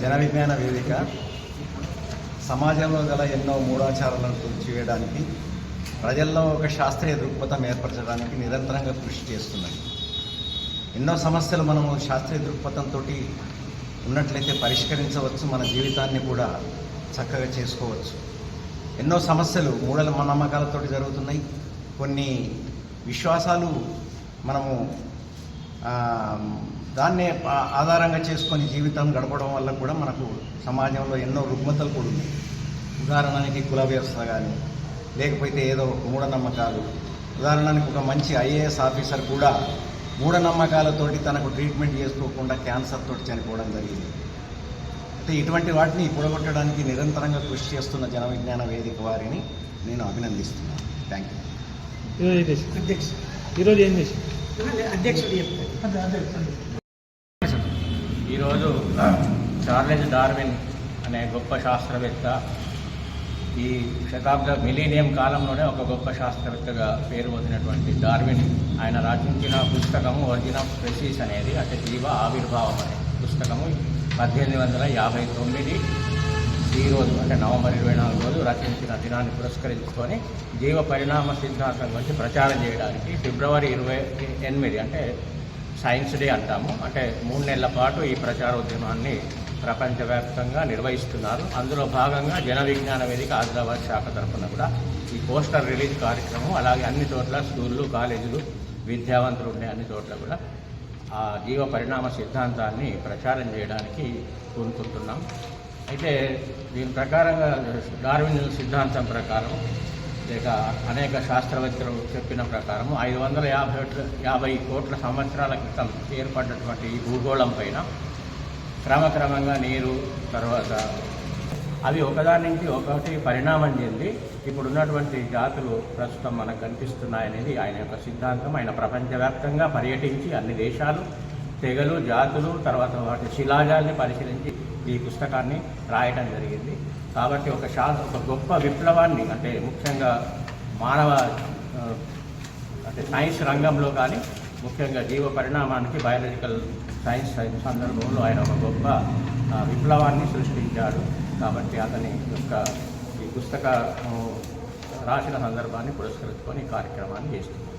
జన విజ్ఞాన వేదిక. సమాజంలో గల ఎన్నో మూఢాచారాలను తుడిచివేయడానికి ప్రజల్లో ఒక శాస్త్రీయ దృక్పథం ఏర్పరచడానికి నిరంతరంగా కృషి చేస్తున్నది. ఎన్నో సమస్యలు మనము శాస్త్రీయ దృక్పథంతో ఉన్నట్లయితే పరిష్కరించవచ్చు. మన జీవితాన్ని కూడా చక్కగా చేసుకోవచ్చు. ఎన్నో సమస్యలు మూఢల నమ్మకాలతో జరుగుతున్నాయి. కొన్ని విశ్వాసాలు మనము దాన్నే ఆధారంగా చేసుకొని జీవితం గడపడం వల్ల కూడా మనకు సమాజంలో ఎన్నో రుగ్మతలు కూడా ఉన్నాయి. ఉదాహరణకి కుల వ్యవస్థ కానీ లేకపోతే ఏదో మూఢనమ్మకాలు ఉదాహరణకు ఒక మంచి ఐఏఎస్ ఆఫీసర్ కూడా మూఢనమ్మకాలతోటి తనకు ట్రీట్మెంట్ చేసుకోకుండా క్యాన్సర్ తోటి చనిపోవడం జరిగింది. ఇటువంటి వాటిని పొడగొట్టడానికి నిరంతరంగా కృషి చేస్తున్న జన విజ్ఞాన వేదిక వారిని నేను అభినందిస్తున్నాను. థ్యాంక్ యూ ఈరోజు ఏం చేసి అధ్యక్ష. ఈరోజు ఏం చేసి అధ్యక్షుడు చెప్తారు ఈరోజు చార్లెస్ డార్విన్ అనే గొప్ప శాస్త్రవేత్త ఈ శతాబ్ద మిలీనియం కాలంలోనే ఒక గొప్ప శాస్త్రవేత్తగా పేరు పొందినటువంటి డార్విన్ ఆయన రచించిన పుస్తకము ఒరిజిన్ ఆఫ్ స్పెసీస్ అనేది అంటే జీవ ఆవిర్భావం అనే పుస్తకము. పద్దెనిమిది వందల యాభై తొమ్మిది ఈ రోజు అంటే నవంబర్ ఇరవై నాలుగు రోజు రచించిన దినాన్ని పురస్కరించుకొని జీవ పరిణామ సిద్ధాంతం గురించి ప్రచారం చేయడానికి ఫిబ్రవరి ఇరవై ఎనిమిది అంటే సైన్స్ డే అంటాము. అంటే మూడు నెలల పాటు ఈ ప్రచారోద్యమాన్ని ప్రపంచవ్యాప్తంగా నిర్వహిస్తున్నారు. అందులో భాగంగా జన విజ్ఞాన వేదిక ఆదిలాబాద్ శాఖ తరఫున కూడా ఈ పోస్టర్ రిలీజ్ కార్యక్రమం అలాగే అన్ని చోట్ల స్కూళ్ళు కాలేజీలు విద్యావంతులు ఉండే అన్ని చోట్ల కూడా ఆ జీవ పరిణామ సిద్ధాంతాన్ని ప్రచారం చేయడానికి కోరుకుంటున్నాం. అయితే దీని ప్రకారంగా డార్విన్ సిద్ధాంతం ప్రకారం లేక అనేక శాస్త్రవేత్తలు చెప్పిన ప్రకారం ఐదు వందల యాభై యాభై కోట్ల సంవత్సరాల క్రితం ఏర్పడినటువంటి ఈ భూగోళం పైన క్రమక్రమంగా నీరు తర్వాత అవి ఒకదాని నుంచి ఒకటి పరిణామం చెంది ఇప్పుడు ఉన్నటువంటి జాతులు ప్రస్తుతం మనకు కనిపిస్తున్నాయనేది ఆయన యొక్క సిద్ధాంతం. ఆయన ప్రపంచవ్యాప్తంగా పర్యటించి అన్ని దేశాలు తెగలు జాతులు తర్వాత వాటి శిలాజాల్ని పరిశీలించి ఈ పుస్తకాన్ని రాయటం జరిగింది. కాబట్టి ఒక శా ఒక గొప్ప విప్లవాన్ని అంటే ముఖ్యంగా మానవ అంటే సైన్స్ రంగంలో కానీ ముఖ్యంగా జీవ పరిణామానికి బయాలజికల్ సైన్స్ సందర్భంలో ఆయన ఒక గొప్ప విప్లవాన్ని సృష్టించాడు. కాబట్టి అతని యొక్క ఈ పుస్తక రాసిన సందర్భాన్ని పురస్కరించుకొని ఈ కార్యక్రమాన్ని చేస్తున్నాం